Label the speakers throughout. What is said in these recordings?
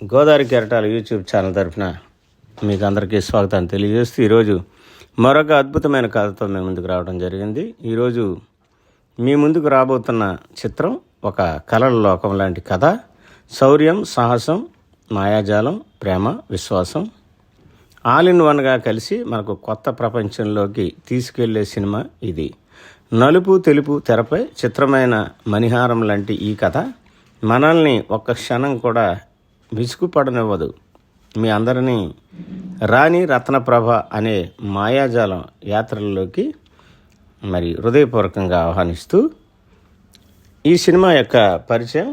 Speaker 1: Godavari కెరటాల YouTube channel తరఫున మీకు అందరికీ స్వాగతాన్ని తెలియజేస్తూ ఈరోజు మరొక అద్భుతమైన కథతో మేము ముందుకు రావడం జరిగింది. ఈరోజు మీ ముందుకు రాబోతున్న చిత్రం ఒక కలల లోకం లాంటి కథ. శౌర్యం సాహసం మాయాజాలం ప్రేమ విశ్వాసం. ఆల్ ఇన్ వన్గా కలిసి మనకు కొత్త ప్రపంచంలోకి తీసుకెళ్ళే సినిమా ఇది. నలుపు తెలుపు తెరపై చిత్రమైన మణిహారం లాంటి ఈ కథ. మనల్ని ఒక్క క్షణం కూడా విసుగుపడనివ్వదు. మీ అందరినీ రాణి రత్నప్రభ అనే మాయాజాలం యాత్రల్లోకి మరి హృదయపూర్వకంగా ఆహ్వానిస్తూ ఈ సినిమా యొక్క పరిచయం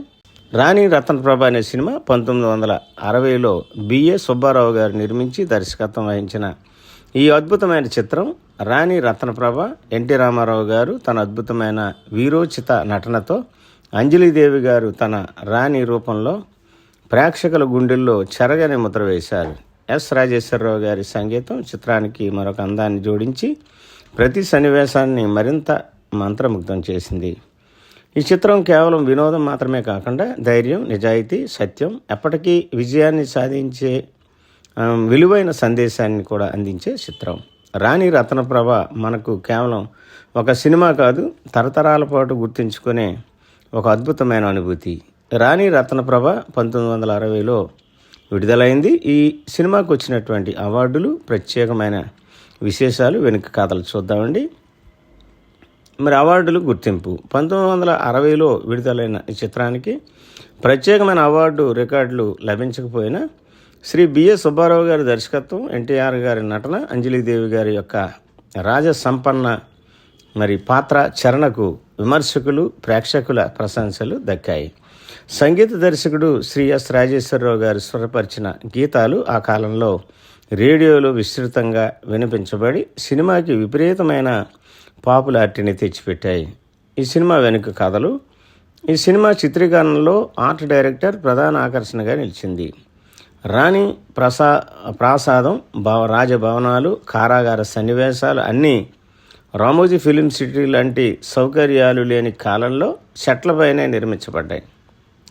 Speaker 1: రాణి రత్నప్రభ అనే సినిమా పంతొమ్మిది వందల అరవైలో బిఏ సుబ్బారావు గారు నిర్మించి దర్శకత్వం వహించిన ఈ అద్భుతమైన చిత్రం రాణి రత్నప్రభ ఎన్టీ రామారావు గారు తన అద్భుతమైన వీరోచిత నటనతో అంజలిదేవి గారు తన రాణి రూపంలో ప్రేక్షకుల గుండెల్లో చెరగని ముద్ర వేశారు. ఎస్ రాజేశ్వరరావు గారి సంగీతం చిత్రానికి మరొక అందాన్ని జోడించి ప్రతి సన్నివేశాన్ని మరింత మంత్రముగ్ధం చేసింది. ఈ చిత్రం కేవలం వినోదం మాత్రమే కాకుండా ధైర్యం నిజాయితీ సత్యం ఎప్పటికీ విజయాన్ని సాధించే విలువైన సందేశాన్ని కూడా అందించే చిత్రం. రాణి రత్నప్రభ మనకు కేవలం ఒక సినిమా కాదు తరతరాల పాటు గుర్తుంచుకునే ఒక అద్భుతమైన అనుభూతి. రాణి రత్నప్రభ పంతొమ్మిది వందల అరవైలో విడుదలైంది. ఈ సినిమాకు వచ్చినటువంటి అవార్డులు ప్రత్యేకమైన విశేషాలు వెనుక కథలు చూద్దామండి. మరి అవార్డులు గుర్తింపు. పంతొమ్మిది వందల అరవైలో విడుదలైన ఈ చిత్రానికి ప్రత్యేకమైన అవార్డు రికార్డులు లభించకపోయినా శ్రీ బిఎస్ సుబ్బారావు గారి దర్శకత్వం ఎన్టీఆర్ గారి నటన అంజలిదేవి గారి యొక్క రాజ సంపన్న మరి పాత్ర చరణకు విమర్శకులు ప్రేక్షకుల ప్రశంసలు దక్కాయి. సంగీత దర్శకుడు శ్రీ ఎస్ రాజేశ్వరరావు గారు స్వరపరిచిన గీతాలు ఆ కాలంలో రేడియోలో విస్తృతంగా వినిపించబడి సినిమాకి విపరీతమైన పాపులారిటీని తెచ్చిపెట్టాయి. ఈ సినిమా వెనుక కథలు ఈ సినిమా చిత్రీకరణలో ఆర్ట్ డైరెక్టర్ ప్రధాన ఆకర్షణగా నిలిచింది. రాణి ప్రసా ప్రాసాదం భవ రాజభవనాలు కారాగార సన్నివేశాలు అన్నీ రామోజీ ఫిలిం సిటీ లాంటి సౌకర్యాలు లేని కాలంలో సెట్లపైనే నిర్మించబడ్డాయి.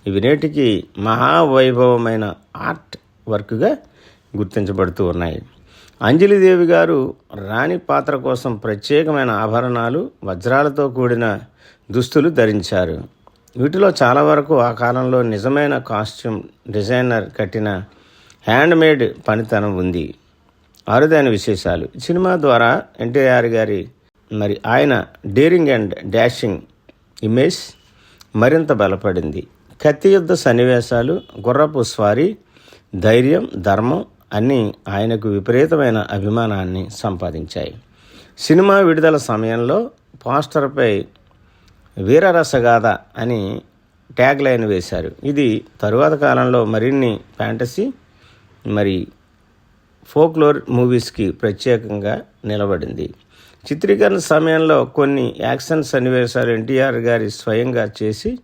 Speaker 1: ఇవి నేటికి మహావైభవమైన ఆర్ట్ వర్క్గా గుర్తించబడుతూ ఉన్నాయి. అంజలిదేవి గారు రాణి పాత్ర కోసం ప్రత్యేకమైన ఆభరణాలు వజ్రాలతో కూడిన దుస్తులు ధరించారు. వీటిలో చాలా వరకు ఆ కాలంలో నిజమైన కాస్ట్యూమ్ డిజైనర్ కట్టిన హ్యాండ్మేడ్ పనితనం ఉంది. అరుదైన విశేషాలు. సినిమా ద్వారా ఎన్టీఆర్ గారి మరి ఆయన డేరింగ్ అండ్ డాషింగ్ ఇమేజ్ మరింత బలపడింది. కత్తి యుద్ధ సన్నివేశాలు గుర్రపు స్వారీ ధైర్యం ధర్మం అన్నీ ఆయనకు విపరీతమైన అభిమానాన్ని సంపాదించాయి. సినిమా విడుదల సమయంలో పోస్టర్పై వీరరసగాథ అని ట్యాగ్ లైన్ వేశారు. ఇది తరువాత కాలంలో మరిన్ని ఫ్యాంటసీ మరి ఫోక్లోర్ మూవీస్కి ప్రత్యేకంగా నిలబడింది. చిత్రీకరణ సమయంలో కొన్ని యాక్షన్ సన్నివేశాలు ఎన్టీఆర్ గారి స్వయంగా చేసి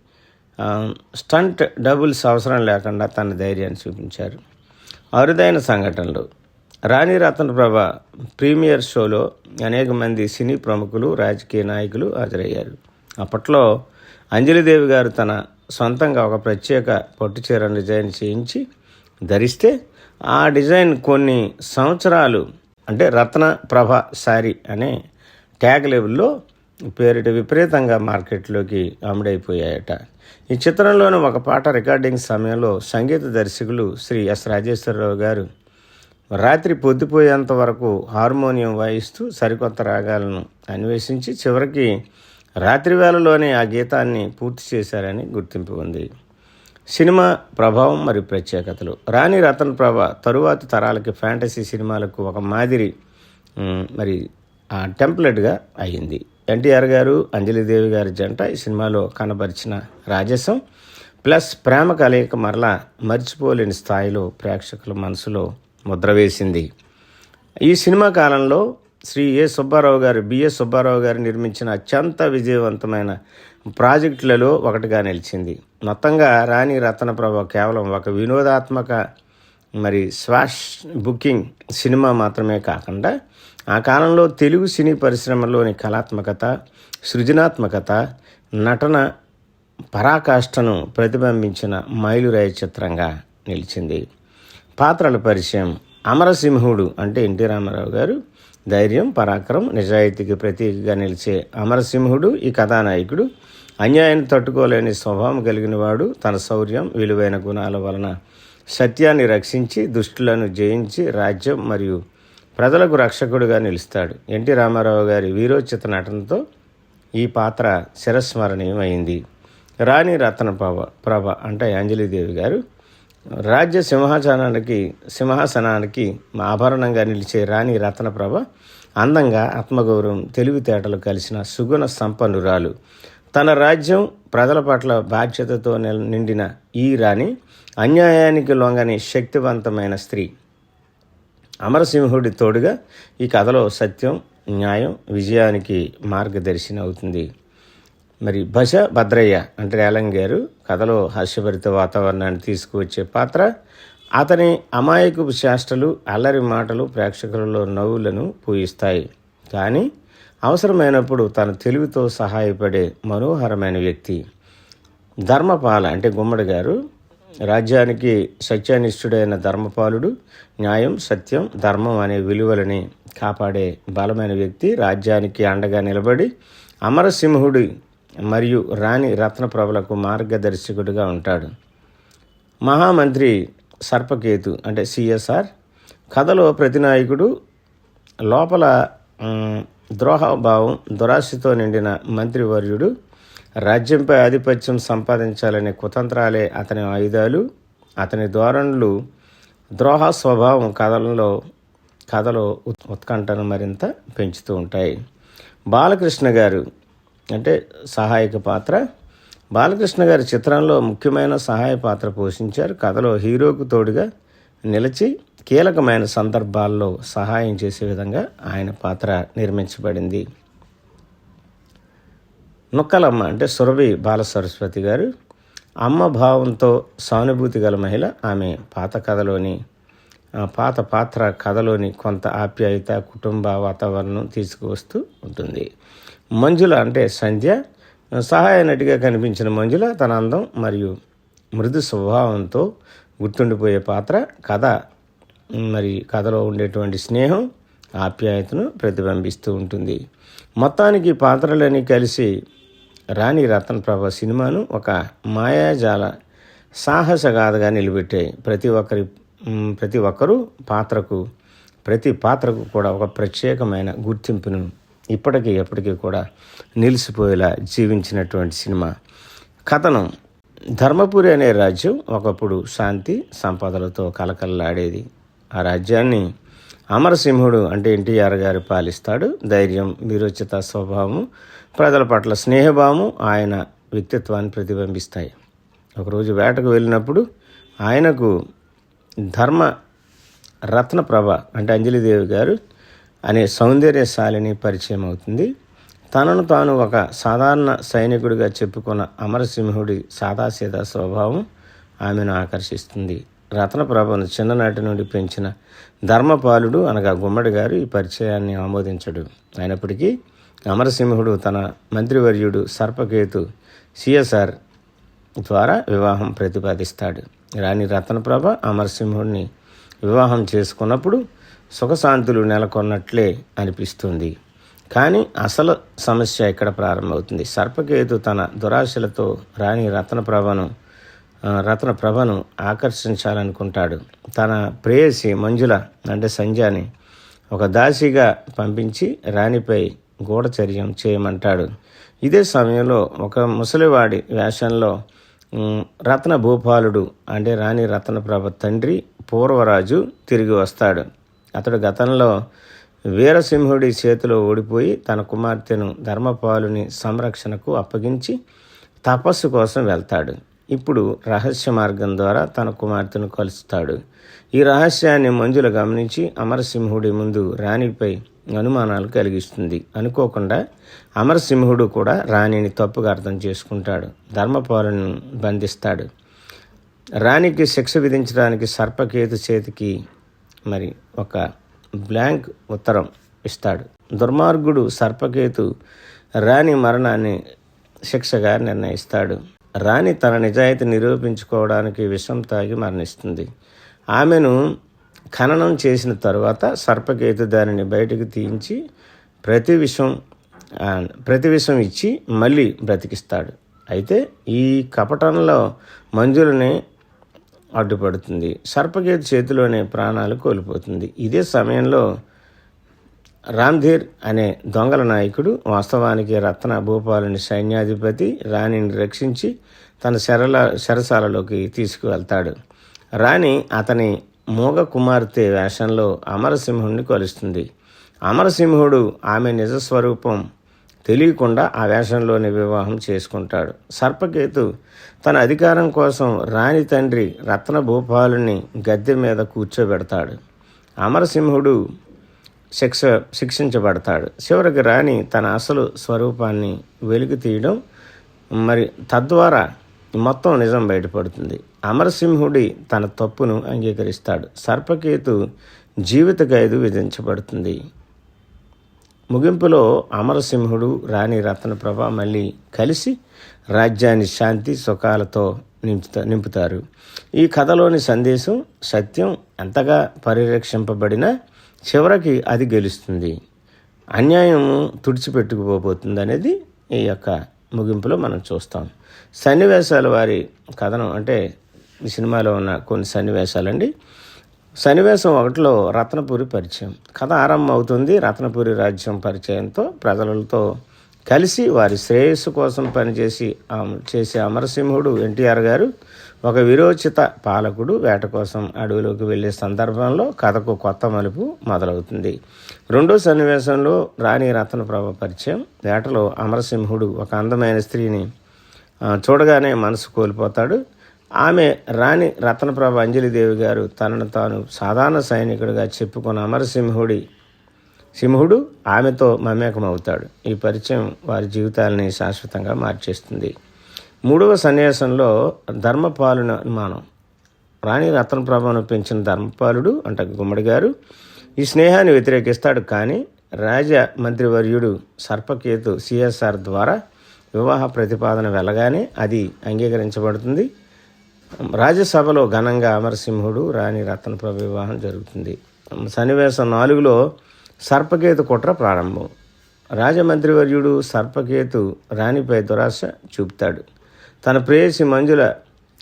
Speaker 1: స్టంట్ డబుల్స్ అవసరం లేకుండా తన ధైర్యాన్ని చూపించారు. అరుదైన సంఘటనలు. రాణి రత్నప్రభ ప్రీమియర్ షోలో అనేక మంది సినీ ప్రముఖులు రాజకీయ నాయకులు హాజరయ్యారు. అప్పట్లో అంజలిదేవి గారు తన సొంతంగా ఒక ప్రత్యేక పట్టు చీరను డిజైన్ చేయించి ధరిస్తే ఆ డిజైన్ కొన్ని సంవత్సరాలు అంటే రత్న ప్రభ శారీ అనే ట్యాగ్ లెవెల్లో పేరిట విపరీతంగా మార్కెట్లోకి అమ్ముడైపోయాయట. ఈ చిత్రంలోని ఒక పాట రికార్డింగ్ సమయంలో సంగీత దర్శకులు శ్రీ ఎస్ రాజేశ్వరరావు గారు రాత్రి పొద్దుపోయేంత వరకు హార్మోనియం వాయిస్తూ సరికొత్త రాగాలను అన్వేషించి చివరికి రాత్రి వేళలోనే ఆ గీతాన్ని పూర్తి చేశారని గుర్తింపు ఉంది. సినిమా ప్రభావం మరియు ప్రత్యేకతలు. రాణి రతన్ ప్రభ తరువాతి తరాలకి ఫ్యాంటసీ సినిమాలకు ఒక మాదిరి మరి ఆ టెంప్లెట్గా అయ్యింది ఎన్టీఆర్ గారు అంజలిదేవి గారి జంట ఈ సినిమాలో కనబరిచిన రాజసం. ప్లస్ ప్రేమ కలయిక మరలా మర్చిపోలేని స్థాయిలో ప్రేక్షకుల మనసులో ముద్ర వేసింది. ఈ సినిమా కాలంలో శ్రీ ఏ సుబ్బారావు గారు బిఎస్ సుబ్బారావు గారు నిర్మించిన అత్యంత విజయవంతమైన ప్రాజెక్టులలో ఒకటిగా నిలిచింది. మొత్తంగా రాణి రత్నప్రభ కేవలం ఒక వినోదాత్మక మరి స్వాష్ బుకింగ్ సినిమా మాత్రమే కాకుండా ఆ కాలంలో తెలుగు సినీ పరిశ్రమలోని కళాత్మకత సృజనాత్మకత నటన పరాకాష్ఠను ప్రతిబింబించిన మైలురాయి చిత్రంగా నిలిచింది. పాత్రల పరిచయం అమరసింహుడు అంటే ఎన్టీ రామారావు గారు. ధైర్యం పరాక్రమం నిజాయితీకి ప్రతీకగా నిలిచే అమరసింహుడు ఈ కథానాయకుడు. అన్యాయాన్ని తట్టుకోలేని స్వభావం కలిగిన వాడు. తన శౌర్యం విలువైన గుణాల వలన సత్యాన్ని రక్షించి దుష్టులను జయించి రాజ్యం మరియు ప్రజలకు రక్షకుడుగా నిలుస్తాడు. ఎన్టీ రామారావు గారి వీరోచిత నటనతో ఈ పాత్ర చిరస్మరణీయమైంది రాణి రత్న ప్రభ ప్రభ అంటే అంజలిదేవి గారు రాజ్య సింహాసనానికి సింహాసనానికి ఆభరణంగా నిలిచే రాణి రత్నప్రభ అందంగా ఆత్మగౌరవం తెలివితేటలు కలిసిన సుగుణ సంపన్నురాలు. తన రాజ్యం ప్రజల పట్ల బాధ్యతతో నిండిన ఈ రాణి అన్యాయానికి లొంగని శక్తివంతమైన స్త్రీ. అమరసింహుడి తోడుగా ఈ కథలో సత్యం న్యాయం విజయానికి మార్గదర్శిని అవుతుంది మరి భష భద్రయ్య అంటే రేలంగ్ గారు కథలో హాస్యభరిత వాతావరణాన్ని తీసుకువచ్చే పాత్ర. అతని అమాయకపు చేష్టలు అల్లరి మాటలు ప్రేక్షకులలో నవ్వులను పూయిస్తాయి. కానీ అవసరమైనప్పుడు తన తెలివితో సహాయపడే మనోహరమైన వ్యక్తి. ధర్మపాల అంటే గుమ్మడి గారు రాజ్యానికి సత్యానిష్ఠుడైన ధర్మపాలుడు న్యాయం సత్యం ధర్మం అనే విలువలని కాపాడే బలమైన వ్యక్తి రాజ్యానికి అండగా నిలబడి అమరసింహుడి మరియు రాణి రత్నప్రభలకు మార్గదర్శకుడిగా ఉంటాడు. మహామంత్రి సర్పకేతు అంటే సిఎస్ఆర్ కథలో ప్రతి నాయకుడు లోపల ద్రోహభావం దురాశతో నిండిన మంత్రివర్యుడు రాజ్యంపై ఆధిపత్యం సంపాదించాలనే కుతంత్రాలే అతని ఆయుధాలు అతని ధోరణులు. ద్రోహ స్వభావం కథలలో కథలో ఉత్- ఉత్కంఠను మరింత పెంచుతూ ఉంటాయి. బాలకృష్ణ గారు అంటే సహాయక పాత్ర. బాలకృష్ణ గారి చిత్రంలో ముఖ్యమైన సహాయ పాత్ర పోషించారు. కథలో హీరోకు తోడుగా నిలిచి కీలకమైన సందర్భాల్లో సహాయం చేసే విధంగా ఆయన పాత్ర నిర్మించబడింది. నుక్కలమ్మ అంటే సురభి బాల సరస్వతి గారు. అమ్మ భావంతో సానుభూతి గల మహిళ. ఆమె పాత కథలోని పాత పాత్ర కథలోని కొంత ఆప్యాయత కుటుంబ వాతావరణం తీసుకువస్తూ ఉంటుంది. మంజుల అంటే సంధ్య. సహాయ నటిగా కనిపించిన మంజుల తన అందం మరియు మృదు స్వభావంతో గుర్తుండిపోయే పాత్ర కథ మరి కథలో ఉండేటువంటి స్నేహం ఆప్యాయతను ప్రతిబింబిస్తూ ఉంటుంది. మొత్తానికి పాత్రలని పాత్రలన్నీ కలిసి రాణి రతన్ ప్రభ సినిమాను ఒక మాయాజాల సాహసగాథగా నిలబెట్టాయి ప్రతి ఒక్కరి ప్రతి ఒక్కరూ పాత్రకు ప్రతి పాత్రకు కూడా ఒక ప్రత్యేకమైన గుర్తింపును ఇప్పటికీ ఎప్పటికీ కూడా నిలిచిపోయేలా జీవించినటువంటి సినిమా. కథనం. ధర్మపురి అనే రాజ్యం ఒకప్పుడు శాంతి సంపదలతో కలకల్లాడేది ఆ రాజ్యాన్ని అమరసింహుడు అంటే ఎన్టీఆర్ గారు పాలిస్తాడు. ధైర్యం వీరోచిత స్వభావము ప్రజల పట్ల స్నేహభావము ఆయన వ్యక్తిత్వాన్ని ప్రతిబింబిస్తాయి. ఒకరోజు వేటకు వెళ్ళినప్పుడు ఆయనకు ధర్మ రత్నప్రభ అంటే అంజలిదేవి గారు అనే సౌందర్యశాలిని పరిచయం అవుతుంది. తనను తాను ఒక సాధారణ సైనికుడిగా చెప్పుకున్న అమరసింహుడి సాదాసీదా స్వభావం ఆమెను ఆకర్షిస్తుంది. రత్నప్రభను చిన్ననాటి నుండి పెంచిన ధర్మపాలుడు అనగా గుమ్మడి గారు ఈ పరిచయాన్ని ఆమోదించడు. అయినప్పటికీ అమరసింహుడు తన మంత్రివర్యుడు సర్పకేతు సిఎస్ఆర్ ద్వారా వివాహం ప్రతిపాదిస్తాడు. రాణి రత్నప్రభ అమరసింహుడిని వివాహం చేసుకున్నప్పుడు సుఖశాంతులు నెలకొన్నట్లే అనిపిస్తుంది. కానీ అసలు సమస్య ఇక్కడ ప్రారంభమవుతుంది. సర్పకేతు తన దురాశలతో రాణి రత్నప్రభను రత్న రత్నప్రభను ఆకర్షించాలనుకుంటాడు. తన ప్రేయసి మంజుల అంటే సంజాని ఒక దాసిగా పంపించి రాణిపై గూఢచర్యం చేయమంటాడు. ఇదే సమయంలో ఒక ముసలివాడి వేషంలో రత్న భూపాలుడు అంటే రాణి రత్నప్రభ తండ్రి పూర్వరాజు తిరిగి వస్తాడు. అతడు గతంలో వీరసింహుడి చేతిలో ఓడిపోయి తన కుమార్తెను ధర్మపాలుని సంరక్షణకు అప్పగించి తపస్సు కోసం వెళ్తాడు. ఇప్పుడు రహస్య మార్గం ద్వారా తన కుమార్తెను కలుస్తాడు. ఈ రహస్యాన్ని మంజుల గమనించి అమరసింహుడి ముందు రాణిపై అనుమానాలు కలిగిస్తుంది. అనుకోకుండా అమరసింహుడు కూడా రాణిని తప్పుగా అర్థం చేసుకుంటాడు. ధర్మపాలను బంధిస్తాడు. రాణికి శిక్ష విధించడానికి సర్పకేతు చేతికి మరి ఒక బ్లాంక్ ఉత్తరం ఇస్తాడు. దుర్మార్గుడు సర్పకేతు రాణి మరణాన్ని శిక్షగా నిర్ణయిస్తాడు. రాణి తన నిజాయితీ నిరూపించుకోవడానికి విషం తాగి మరణిస్తుంది. ఆమెను ఖననం చేసిన తరువాత సర్పకేతు దానిని బయటకు తీయించి ప్రతి విషం ప్రతి విషం ఇచ్చి మళ్ళీ బ్రతికిస్తాడు. అయితే ఈ కపటంలో మంజులని అడ్డుపడుతుంది. సర్పకేతు చేతిలోనే ప్రాణాలు కోల్పోతుంది. ఇదే సమయంలో రామ్ధీర్ అనే దొంగల నాయకుడు వాస్తవానికి రత్న భూపాలుని సైన్యాధిపతి రాణిని రక్షించి తన శరల శరసాలలోకి తీసుకువెళ్తాడు. రాణి అతని మూగ కుమార్తె వేషంలో అమరసింహుణ్ణి కొలుస్తుంది. అమరసింహుడు ఆమె నిజస్వరూపం తెలియకుండా ఆ వేషంలోనే వివాహం చేసుకుంటాడు. సర్పకేతు తన అధికారం కోసం రాణి తండ్రి రత్న భూపాలుని గద్దె మీద కూర్చోబెడతాడు. అమరసింహుడు శిక్ష శిక్షించబడతాడు. చివరికి రాణి తన అసలు స్వరూపాన్ని వెలికి తీయడం మరి తద్వారా మొత్తం నిజం బయటపడుతుంది. అమరసింహుడి తన తప్పును అంగీకరిస్తాడు. సర్పకేతు జీవిత ఖైదు విధించబడుతుంది. ముగింపులో అమరసింహుడు రాణి రత్నప్రభ మళ్ళీ కలిసి రాజ్యాన్ని శాంతి సుఖాలతో నింపుతా నింపుతారు. ఈ కథలోని సందేశం సత్యం ఎంతగా పరిరక్షింపబడినా చివరికి అది గెలుస్తుంది. అన్యాయము తుడిచిపెట్టుకుపోబోతుంది అనేది ఈ యొక్క ముగింపులో మనం చూస్తాం. సన్నివేశాల వారి కథనం అంటే ఈ సినిమాలో ఉన్న కొన్ని సన్నివేశాలండి. సన్నివేశం ఒకటిలో రత్నపురి పరిచయం. కథ ఆరంభం అవుతుంది రత్నపురి రాజ్యం పరిచయంతో ప్రజలతో కలిసి వారి శ్రేయస్సు కోసం పనిచేసి చేసే అమరసింహుడు ఎన్టీఆర్ గారు ఒక విరోచిత పాలకుడు వేట కోసం అడవిలోకి వెళ్ళే సందర్భంలో కథకు కొత్త మలుపు మొదలవుతుంది. రెండో సన్నివేశంలో రాణి రత్నప్రభ పరిచయం. వేటలో అమరసింహుడు ఒక అందమైన స్త్రీని చూడగానే మనసు కోల్పోతాడు. ఆమె రాణి రత్నప్రభ అంజలిదేవి గారు తనను తాను సాధారణ సైనికుడిగా చెప్పుకున్న అమరసింహుడి సింహుడు ఆమెతో మమేకమవుతాడు. ఈ పరిచయం వారి జీవితాలని శాశ్వతంగా మార్చేస్తుంది. మూడవ సన్యాసంలో ధర్మపాలున అనుమానం. రాణి రత్నప్రభను పెంచిన ధర్మపాలుడు అంటే గుమ్మడి గారు ఈ స్నేహాన్ని వ్యతిరేకిస్తాడు కానీ రాజ మంత్రివర్యుడు సర్పకేతు సిఎస్ఆర్ ద్వారా వివాహ ప్రతిపాదన వెళ్ళగానే అది అంగీకరించబడుతుంది. రాజ్యసభలో ఘనంగా అమరసింహుడు రాణి రత్నప్రభ వివాహం జరుగుతుంది. సన్నివేశం నాలుగులో సర్పకేతు కుట్ర ప్రారంభం. రాజమంత్రివర్యుడు సర్పకేతు రాణిపై దురాశ చూపుతాడు. తన ప్రేయసి మంజుల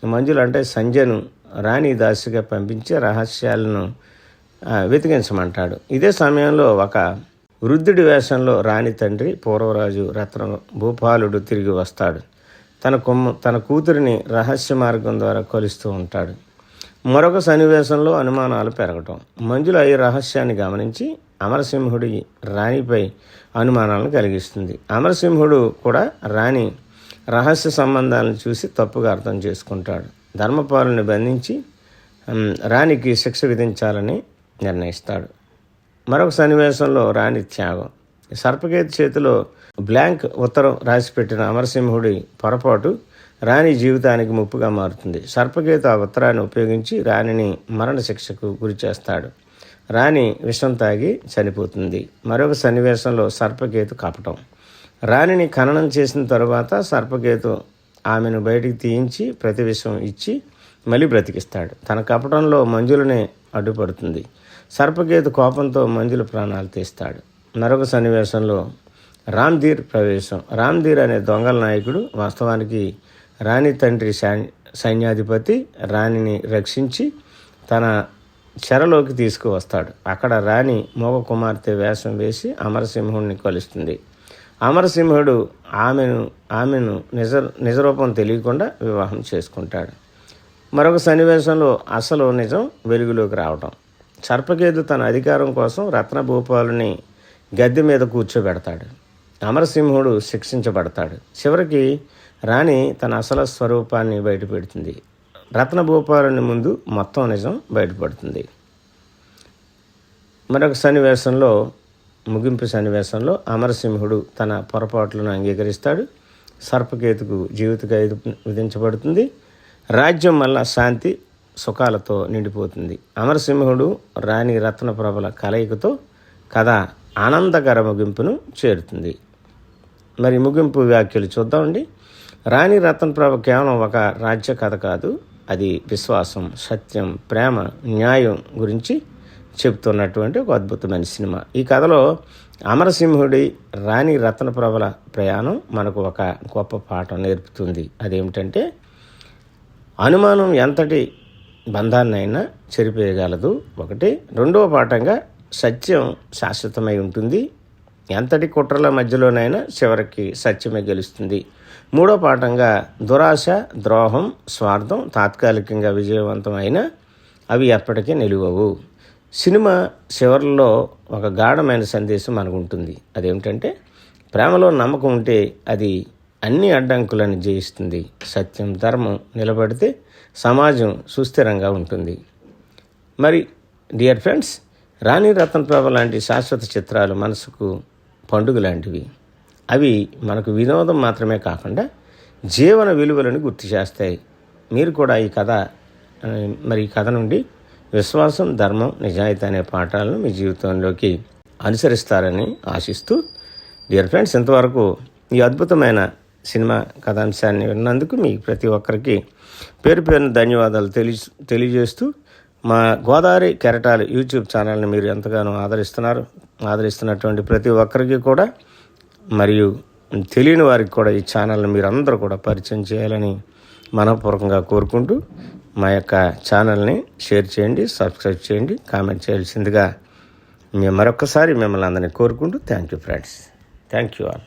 Speaker 1: మంజుల అంటే సంజయను రాణి దాసిగా పంపించి రహస్యాలను వెతికించమంటాడు. ఇదే సమయంలో ఒక వృద్ధుడి వేషంలో రాణి తండ్రి పూర్వరాజు రత్న భూపాలుడు తిరిగి వస్తాడు. తన కొమ్మ తన కూతురిని రహస్య మార్గం ద్వారా కొలుస్తూ ఉంటాడు. మరొక సన్నివేశంలో అనుమానాలు పెరగటం. మంజుల ఈ రహస్యాన్ని గమనించి అమరసింహుడి రాణిపై అనుమానాలను కలిగిస్తుంది. అమరసింహుడు కూడా రాణి రహస్య సంబంధాలను చూసి తప్పుగా అర్థం చేసుకుంటాడు. ధర్మపాలుని బంధించి రాణికి శిక్ష విధించాలని నిర్ణయిస్తాడు. మరొక సన్నివేశంలో రాణి త్యాగం. సర్పకేతు చేతిలో బ్లాంక్ ఉత్తరం రాసిపెట్టిన అమరసింహుడి పొరపాటు రాణి జీవితానికి ముప్పుగా మారుతుంది. సర్పకేతు ఆ ఉత్తరాన్ని ఉపయోగించి రాణిని మరణ శిక్షకు గురి చేస్తాడు. రాణి విషం తాగి చనిపోతుంది. మరొక సన్నివేశంలో సర్పకేతు కపటం. రాణిని ఖననం చేసిన తరువాత సర్పకేతు ఆమెను బయటికి తీయించి ప్రతివిషం ఇచ్చి మళ్ళీ బ్రతికిస్తాడు. తన కపటంలో మంజులనే అడ్డుపడుతుంది. సర్పకేతు కోపంతో మంజుల ప్రాణాలు తీస్తాడు. మరొక సన్నివేశంలో రామ్ధీర్ ప్రవేశం. రామ్ధీర్ అనే దొంగల నాయకుడు వాస్తవానికి రాణి తండ్రి సై- సైన్యాధిపతి రాణిని రక్షించి తన చెరలోకి తీసుకువస్తాడు. అక్కడ రాణి మోగ కుమార్తె వేషం వేసి అమరసింహుడిని కలుస్తుంది. అమరసింహుడు ఆమెను ఆమెను నిజ నిజరూపం తెలియకుండా వివాహం చేసుకుంటాడు. మరొక సన్నివేశంలో అసలు నిజం వెలుగులోకి రావటం. సర్పకేతు తన అధికారం కోసం రత్నభూపాలుని గద్దె మీద కూర్చోబెడతాడు. అమరసింహుడు శిక్షించబడతాడు. చివరికి రాణి తన అసలు స్వరూపాన్ని బయటపెడుతుంది. రత్నభూపాలని ముందు మొత్తం నిజం బయటపడుతుంది. మరొక సన్నివేశంలో ముగింపు సన్నివేశంలో అమరసింహుడు తన పొరపాట్లను అంగీకరిస్తాడు. సర్పకేతుకు జీవిత ఖైదు విధించబడుతుంది. రాజ్యం వల్ల శాంతి సుఖాలతో నిండిపోతుంది. అమరసింహుడు రాణి రత్నప్రభల కలయికతో కథ ఆనందకర ముగింపును చేరుతుంది. మరి ముగింపు వ్యాఖ్యలు చూద్దామండి రాణి రత్న ప్రభ కేవలం ఒక రాజ్య కథ కాదు. అది విశ్వాసం సత్యం ప్రేమ న్యాయం గురించి చెబుతున్నటువంటి ఒక అద్భుతమైన సినిమా. ఈ కథలో అమరసింహుడి రాణి రత్నప్రభల ప్రయాణం మనకు ఒక గొప్ప పాఠం నేర్పుతుంది. అదేమిటంటే అనుమానం ఎంతటి బంధాన్నైనా చెరిపేయగలదు. ఒకటి. రెండవ పాఠంగా సత్యం శాశ్వతమై ఉంటుంది. ఎంతటి కుట్రల మధ్యలోనైనా చివరికి సత్యమే గెలుస్తుంది. మూడో పాఠంగా దురాశ ద్రోహం స్వార్థం తాత్కాలికంగా విజయవంతం అయినా అవి ఎప్పటికీ నిలువవు. సినిమా చివరిలో ఒక గాఢమైన సందేశం మనకు ఉంటుంది అదేమిటంటే ప్రేమలో నమ్మకం ఉంటే అది అన్ని అడ్డంకులను జయిస్తుంది. సత్యం ధర్మం నిలబడితే సమాజం సుస్థిరంగా ఉంటుంది. మరి డియర్ ఫ్రెండ్స్ రాణి రతన్ ప్రభ లాంటి శాశ్వత చిత్రాలు మనసుకు పండుగ లాంటివి. అవి మనకు వినోదం మాత్రమే కాకుండా జీవన విలువలను గుర్తు చేస్తాయి. మీరు కూడా ఈ కథ మరి ఈ కథ నుండి విశ్వాసం ధర్మం నిజాయితీ అనే పాఠాలను మీ జీవితంలోకి అనుసరిస్తారని ఆశిస్తూ డియర్ ఫ్రెండ్స్ ఇంతవరకు ఈ అద్భుతమైన సినిమా కథాంశాన్ని విన్నందుకు మీ ప్రతి ఒక్కరికి పేరు పేరున ధన్యవాదాలు తెలియ తెలియజేస్తూ మా గోదావరి కెరటాలు యూట్యూబ్ ఛానల్ని మీరు ఎంతగానో ఆదరిస్తున్నారు ఆదరిస్తున్నటువంటి ప్రతి ఒక్కరికి కూడా మరియు తెలియని వారికి కూడా ఈ ఛానల్ని మీరు అందరూ కూడా పరిచయం చేయాలని మనపూర్వకంగా కోరుకుంటూ మా యొక్క ఛానల్ని షేర్ చేయండి సబ్స్క్రైబ్ చేయండి కామెంట్ చేయాల్సిందిగా మేము మరొకసారి మిమ్మల్ని అందరినీ కోరుకుంటూ thank you friends. Thank you all.